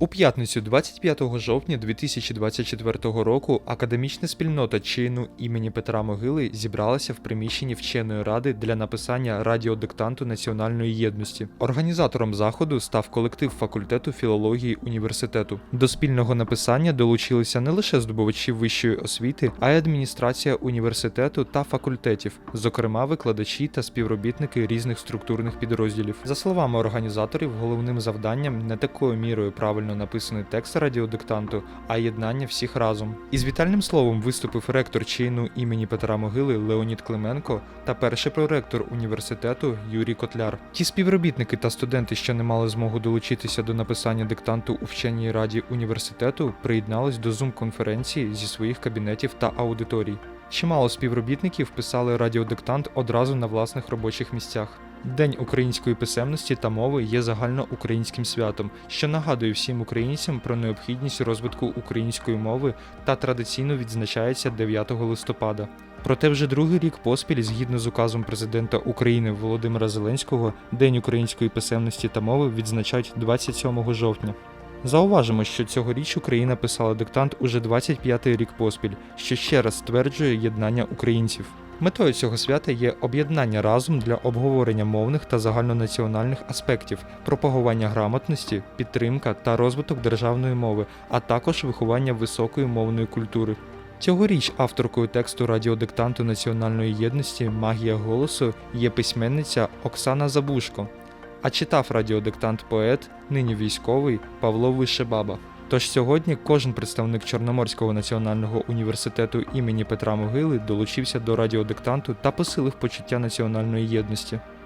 У п'ятницю 25 жовтня 2024 року академічна спільнота чину імені Петра Могили зібралася в приміщенні вченої ради для написання радіодиктанту національної єдності. Організатором заходу став колектив факультету філології університету. До спільного написання долучилися не лише здобувачі вищої освіти, а й адміністрація університету та факультетів, зокрема викладачі та співробітники різних структурних підрозділів. За словами організаторів, головним завданням не такою мірою правильно написаний текст радіодиктанту, а єднання всіх разом. Із вітальним словом виступив ректор чину імені Петра Могили Леонід Клименко та перший проректор університету Юрій Котляр. Ті співробітники та студенти, що не мали змогу долучитися до написання диктанту у вченій раді університету, приєднались до зум-конференції зі своїх кабінетів та аудиторій. Чимало співробітників писали радіодиктант одразу на власних робочих місцях. День української писемності та мови є загальноукраїнським святом, що нагадує всім українцям про необхідність розвитку української мови та традиційно відзначається 9 листопада. Проте вже другий рік поспіль, згідно з указом президента України Володимира Зеленського, День української писемності та мови відзначають 27 жовтня. Зауважимо, що цьогоріч Україна писала диктант уже 25-й рік поспіль, що ще раз стверджує єднання українців. Метою цього свята є об'єднання разом для обговорення мовних та загальнонаціональних аспектів, пропагування грамотності, підтримка та розвиток державної мови, а також виховання високої мовної культури. Цьогоріч авторкою тексту радіодиктанту національної єдності Магія голосу є письменниця Оксана Забушко, а читав радіодиктант поет, нині військовий Павло Вишебаба. Тож сьогодні кожен представник Чорноморського національного університету імені Петра Могили долучився до радіодиктанту та посилив почуття національної єдності.